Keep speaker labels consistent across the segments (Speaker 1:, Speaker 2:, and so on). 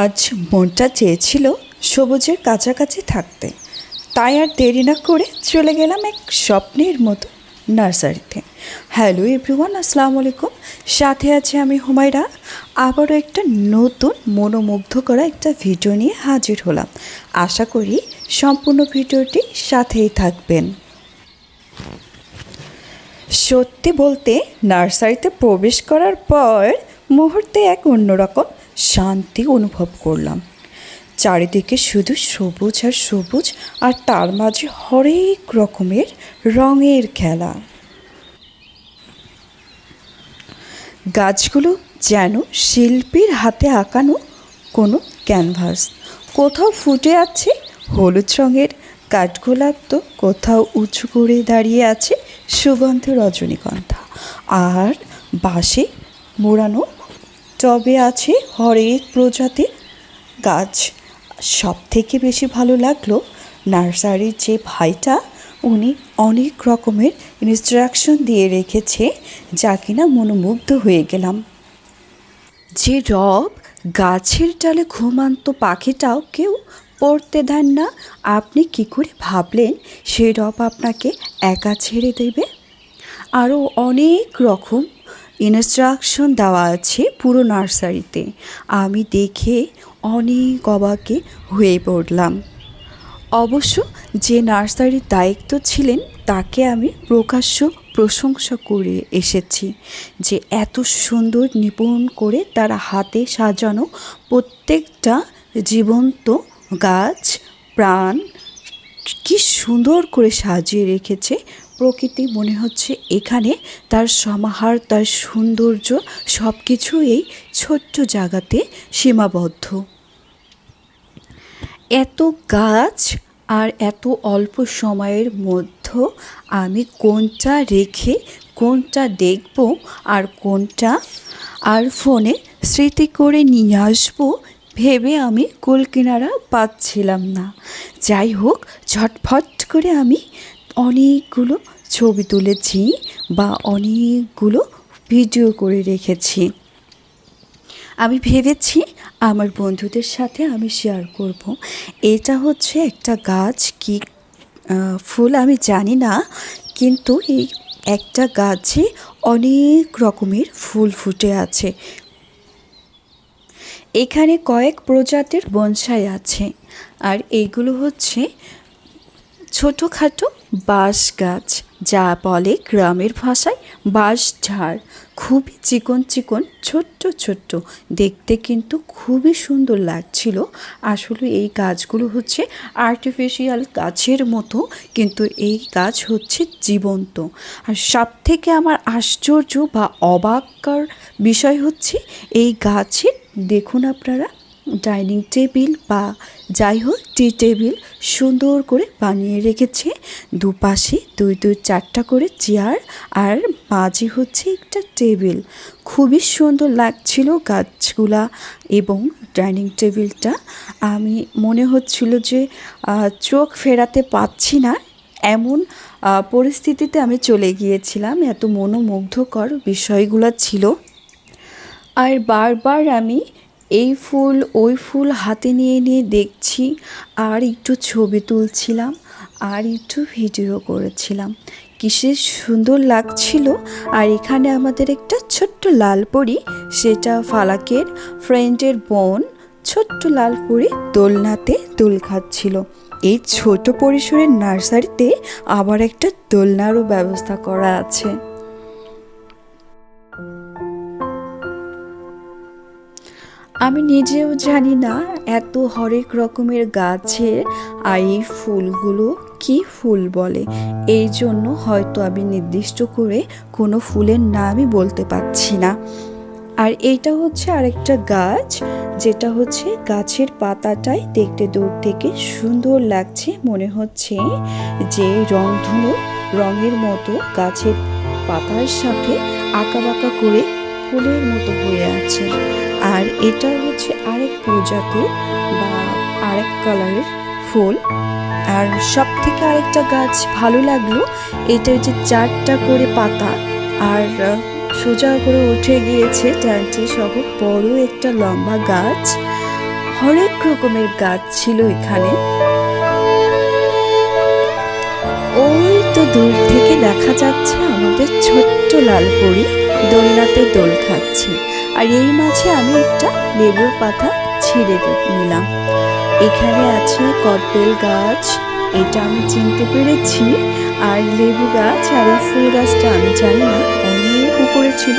Speaker 1: আজ মনটা চেয়েছিল সবুজের কাছাকাছি থাকতে। তাই আর দেরি না করে চলে গেলাম এক স্বপ্নের মতো নার্সারিতে। হ্যালো এভরিওয়ান, আসসালামু আলাইকুম। সাথে আছে আমি হুমায়রা। আবারও একটা নতুন মনোমুগ্ধ করা একটা ভিডিও নিয়ে হাজির হলাম। আশা করি সম্পূর্ণ ভিডিওটি সাথেই থাকবেন। সত্যি বলতে, নার্সারিতে প্রবেশ করার পর মুহূর্তে এক অন্যরকম শান্তি অনুভব করলাম। চারিদিকে শুধু সবুজ আর সবুজ, আর তার মাঝে হরেক রকমের রঙের খেলা। গাছগুলো যেন শিল্পীর হাতে আঁকানো কোনো ক্যানভাস। কোথাও ফুটে আছে হলুদ রঙের, কাঠগোলাপ তো কোথাও উঁচু করে দাঁড়িয়ে আছে সুগন্ধ রজনীগন্ধা। আর বাঁশে মোড়ানো টবে আছে হরেক প্রজাতির গাছ। সব থেকে বেশি ভালো লাগল নার্সারির যে ভাইটা, উনি অনেক রকমের ইনস্ট্রাকশন দিয়ে রেখেছে, যা কিনা মনোমুগ্ধ হয়ে গেলাম। যে রব গাছের ডালে ঘুমান্ত পাখিটাও কেউ পড়তে দেন না, আপনি কি করে ভাবলেন সেই রব আপনাকে একা ছেড়ে দেবে? আরও অনেক রকম ইনস্ট্রাকশন দেওয়া আছে পুরো নার্সারিতে। আমি দেখে অনেক অবাকে হয়ে পড়লাম। অবশ্য যে নার্সারির দায়িত্ব ছিলেন, তাকে আমি প্রকাশ্য প্রশংসা করে এসেছি যে এত সুন্দর নিপুণ করে তারা হাতে সাজানো প্রত্যেকটা জীবন্ত গাছ, প্রাণ, কি সুন্দর করে সাজিয়ে রেখেছে প্রকৃতি মনে হচ্ছে এখানে তার সমাহার, তার সৌন্দর্য সব কিছু এই ছোট্ট জায়গাতে সীমাবদ্ধ। এত গাছ আর এত অল্প সময়ের মধ্যে আমি কোনটা রেখে, কোনটা দেখব আর কোনটা আর ফোনে স্মৃতি করে নিয়ে আসব ভেবে আমি কুল কিনারা পাচ্ছিলাম না। যাই হোক, ঝটফট করে আমি অনেকগুলো ছবি তুলেছি বা অনেকগুলো ভিডিও করে রেখেছি। আমি ভেবেছি আমার বন্ধুদের সাথে আমি শেয়ার করব। এটা হচ্ছে একটা গাছ কি ফুল আমি জানি না, কিন্তু এই একটা গাছে অনেক রকমের ফুল ফুটে আছে। এখানে কয়েক প্রজাতির বনসাই আছে। আর এইগুলো হচ্ছে ছোটোখাটো বাঁশ গাছ যা বলে গ্রামের ভাষায় বাঁশ ঝাড় খুবই চিকন চিকন, ছোট্ট ছোট্ট। দেখতে কিন্তু খুবই সুন্দর লাগছিল। আসলে এই গাছগুলো হচ্ছে আর্টিফিশিয়াল গাছের মতো, কিন্তু এই গাছ হচ্ছে জীবন্ত। আর সব থেকে আমার আশ্চর্য বা অবাক্কার বিষয় হচ্ছে, এই গাছের দেখুন আপনারা ডাইনিং টেবিল বা যাই হোক টি টেবিল সুন্দর করে বানিয়ে রেখেছে। দুপাশে দুই দুই, চারটা করে চেয়ার আর মাঝে হচ্ছে একটা টেবিল। খুবই সুন্দর লাগছিল গাছগুলা এবং ডাইনিং টেবিলটা। আমি মনে হচ্ছিল যে চোখ ফেরাতে পাচ্ছি না। এমন পরিস্থিতিতে আমি চলে গিয়েছিলাম। এত মনোমুগ্ধকর বিষয়গুলো ছিল। আর বারবার আমি এই ফুল, ওই ফুল হাতে নিয়ে নিয়ে দেখছি। আর একটু ছবি তুলছিলাম, আর একটু ভিডিও করেছিলাম। কিসে সুন্দর লাগছিল। আর এখানে আমাদের একটা ছোট্ট লাল পরি সেটা ফালাকের ফ্রেন্ডের বোন ছোট্ট লাল পরি দোলনাতে দোল খাচ্ছিল। এই ছোট পরিসরের নার্সারিতে আবার একটা দোলনারও ব্যবস্থা করা আছে। আমি নিজেও জানি না এত হরেক রকমের গাছের আর এই ফুলগুলো কি ফুল বলে। এই জন্য হয়তো আমি নির্দিষ্ট করে কোনো ফুলের নামই বলতে পারছি না। আর এইটা হচ্ছে আরেকটা গাছ, যেটা হচ্ছে গাছের পাতাটাই দেখতে দূর থেকে সুন্দর লাগছে মনে হচ্ছে যে রংধনু রঙের মতো গাছের পাতার সাথে আঁকা বাঁকা করে ফুলের মতো হয়ে আছে। আর এটা হচ্ছে আরেক প্রজাতির বা আরেক কালারের ফুল। আর সব থেকে আরেকটা গাছ ভালো লাগল, এটা হচ্ছে চারটা করে পাতা। আর সোজা করে উঠে গিয়েছে ট্যাঙ্কি সহ বড় একটা লম্বা গাছ। হরেক রকমের গাছ ছিল এখানে। ওই তো দূর থেকে দেখা যাচ্ছে আমাদের ছোট্ট লাল লালপুরি দোলনাতে দোল খাচ্ছে। আর এই মাঝে আমি একটা লেবুর পাতা ছিঁড়ে নিলাম। এখানে আছে কদবেল গাছ, এটা আমি চিনতে পেরেছি। আর লেবু গাছ আর এই ফুল গাছটা আমি জানি না, অনেক উপরে ছিল।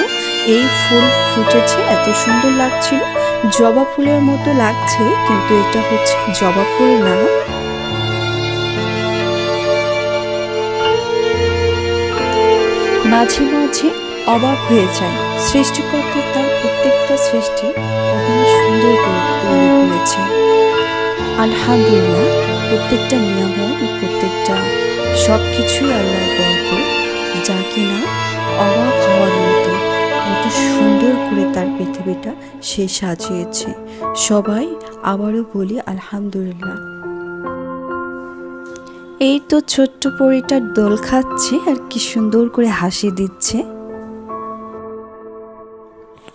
Speaker 1: এই ফুল ফুটেছে, এত সুন্দর লাগছিল। জবা ফুলের মতো লাগছে, কিন্তু এটা হচ্ছে জবা ফুল না। মাঝে মাঝে অবাক হয়ে যায় সৃষ্টিকর্তা সৃষ্টি কখনো সুন্দর করে তৈরি করেছে। আলহামদুলিল্লাহ, প্রত্যেকটা নিয়ামক, প্রত্যেকটা সব কিছুই আল্লাহর বরকত যা কিনা অবাক হওয়ার মতো, কত সুন্দর করে তার পৃথিবীটা সে সাজিয়েছে। সবাই আবারও বলি আলহামদুলিল্লাহ। এই তো ছোট্ট পরিটার দোল খাচ্ছে, আর কি সুন্দর করে হাসি দিচ্ছে।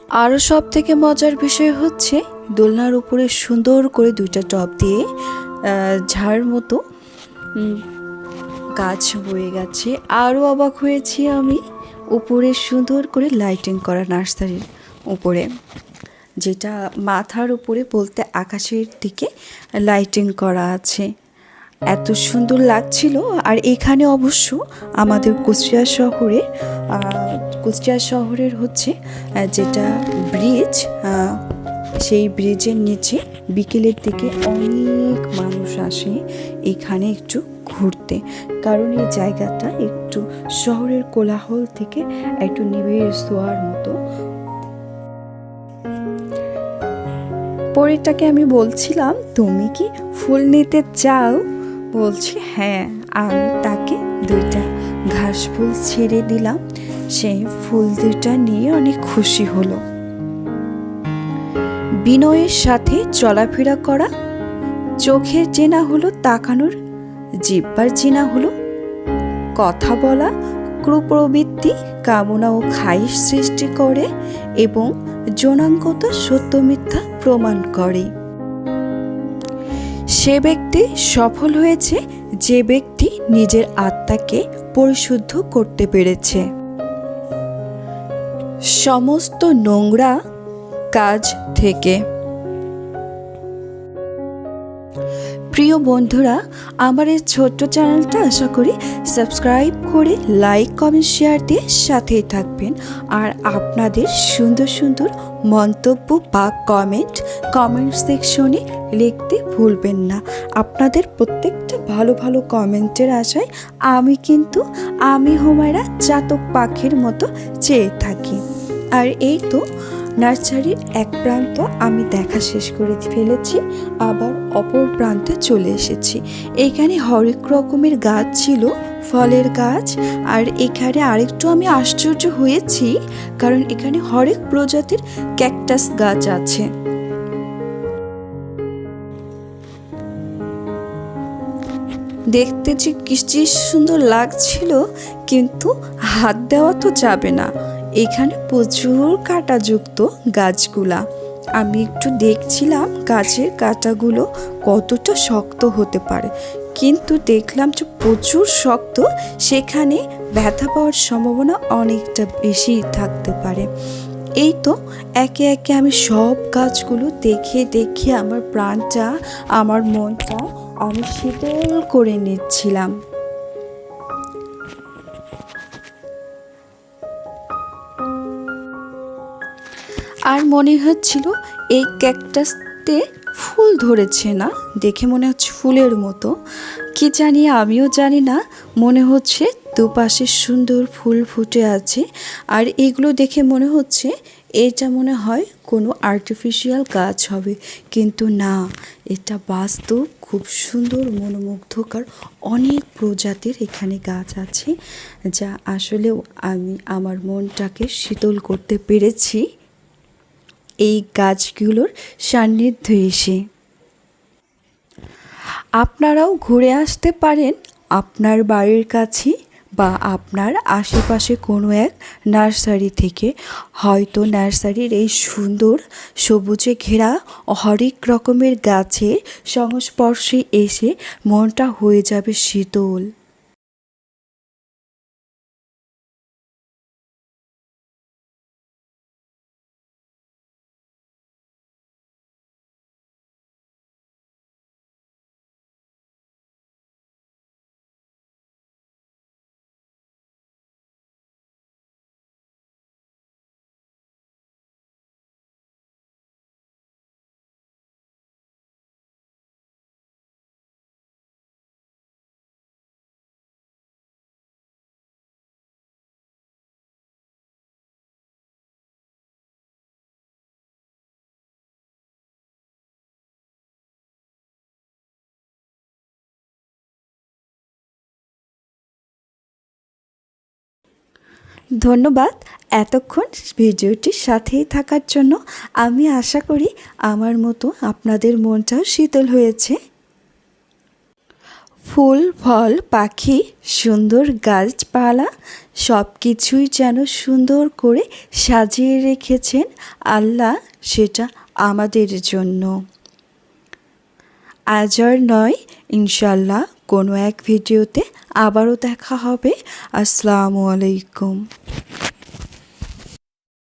Speaker 1: আরও সব থেকে মজার বিষয় হচ্ছে দোলনার উপরে সুন্দর করে দুইটা টব দিয়ে ঝাড় মতো গাছ বয়ে গেছে। আরও অবাক হয়েছি আমি উপরে সুন্দর করে লাইটিং করা নার্সারির উপরে, যেটা মাথার উপরে বলতে আকাশের দিকে লাইটিং করা আছে। এত সুন্দর লাগছিল। আর এখানে অবশ্য আমাদের কুষ্টিয়া শহরে কুষ্টিয়া শহরের হচ্ছে যেটা ব্রিজ সেই ব্রিজের নিচে বিকেলের দিকে অনেক মানুষ আসে এখানে একটু ঘুরতে। কারণ এই জায়গাটা একটু শহরের কোলাহল থেকে একটু নিবিড় শোয়ার মতো। পরেরটাকে আমি বলছিলাম, তুমি কি ফুল নিতে চাও? বলছে হ্যাঁ আমি তাকে দুইটা ঘাস ফুল ছেড়ে দিলাম। সেই ফুল দুইটা নিয়ে অনেক খুশি হলো। বিনয়ের সাথে চলাফেরা করা, চোখের চেনা হলো তাকানোর, জিব্বার চেনা হলো কথা বলা ক্রুপ্রবৃত্তি কামনা ও খাইশ সৃষ্টি করে এবং জনাঙ্গতা সত্য মিথ্যা প্রমাণ করে। সে ব্যক্তি সফল হয়েছে, যে ব্যক্তি নিজের আত্মাকে পরিশুদ্ধ করতে পেরেছে। সমস্ত নোংরা কাজ থেকে। প্রিয় বন্ধুরা, আমার এই ছোট্ট চ্যানেলটা আশা করি সাবস্ক্রাইব করে, লাইক, কমেন্ট, শেয়ার দিয়ে সাথেই থাকবেন। আর আপনাদের সুন্দর সুন্দর মন্তব্য বা কমেন্ট কমেন্ট সেকশনে লিখতে ভুলবেন না। আপনাদের প্রত্যেকটা ভালো ভালো কমেন্টের আশায় আমি কিন্তু আমি হুমায়রা চাতক পাখির মতো চেয়ে থাকি। আর এই তো নার্সারির এক প্রান্ত আমি দেখা শেষ করে ফেলেছি, আবার অপর প্রান্তে চলে এসেছি। এখানে হরেক রকমের গাছ ছিল ফলের গাছ, আর এখানে আরেকটু আমি আশ্চর্য হয়েছি, কারণ এখানে হরেক প্রজাতির ক্যাকটাস গাছ আছে। দেখতে যে কি সুন্দর লাগছিল, কিন্তু হাত দেওয়া তো যাবে না। এখানে প্রচুর কাঁটাযুক্ত গাছগুলা। আমি একটু দেখছিলাম গাছের কাঁটাগুলো কতটা শক্ত হতে পারে। কিন্তু দেখলাম যে প্রচুর শক্ত, সেখানে ব্যথা পাওয়ার সম্ভাবনা অনেকটা বেশি থাকতে পারে। এই তো একে একে আমি সব গাছগুলো দেখে দেখে আমার প্রাণটা, আমার মনটা আমি শীতল করে নিচ্ছিলাম। আর মনে হচ্ছিল এই ক্যাকটাসতে ফুল ধরেছে না? দেখে মনে হচ্ছে ফুলের মতো। কি জানি, আমিও জানি না। মনে হচ্ছে দুপাশে সুন্দর ফুল ফুটে আছে। আর এগুলো দেখে মনে হচ্ছে এটা মনে হয় কোনো আর্টিফিশিয়াল গাছ হবে। কিন্তু না, এটা বাস্তব, খুব সুন্দর, মনোমুগ্ধকর অনেক প্রজাতির এখানে গাছ আছে, যা আসলেও আমি, আমার মনটাকে শীতল করতে পেরেছি। এই গাছগুলোর সান্নিধ্যে এসে। আপনারাও ঘুরে আসতে পারেন আপনার বাড়ির কাছে বা আপনার আশেপাশে কোনো এক নার্সারি থেকে। হয়তো নার্সারির এই সুন্দর সবুজে ঘেরা হরেক রকমের গাছের সংস্পর্শে এসে মনটা হয়ে যাবে শীতল। ধন্যবাদ এতক্ষণ ভিডিওটির সাথেই থাকার জন্য। আমি আশা করি আমার মতো আপনাদের মনটাও শীতল হয়েছে। ফুল, ফল, পাখি, সুন্দর গাছপালা সব কিছুই যেন সুন্দর করে সাজিয়ে রেখেছেন আল্লাহ, সেটা আমাদের জন্য। আজ আর নয় ইনশাল্লাহ কোনো এক ভিডিওতে আবারও দেখা হবে। আসসালামু আলাইকুম।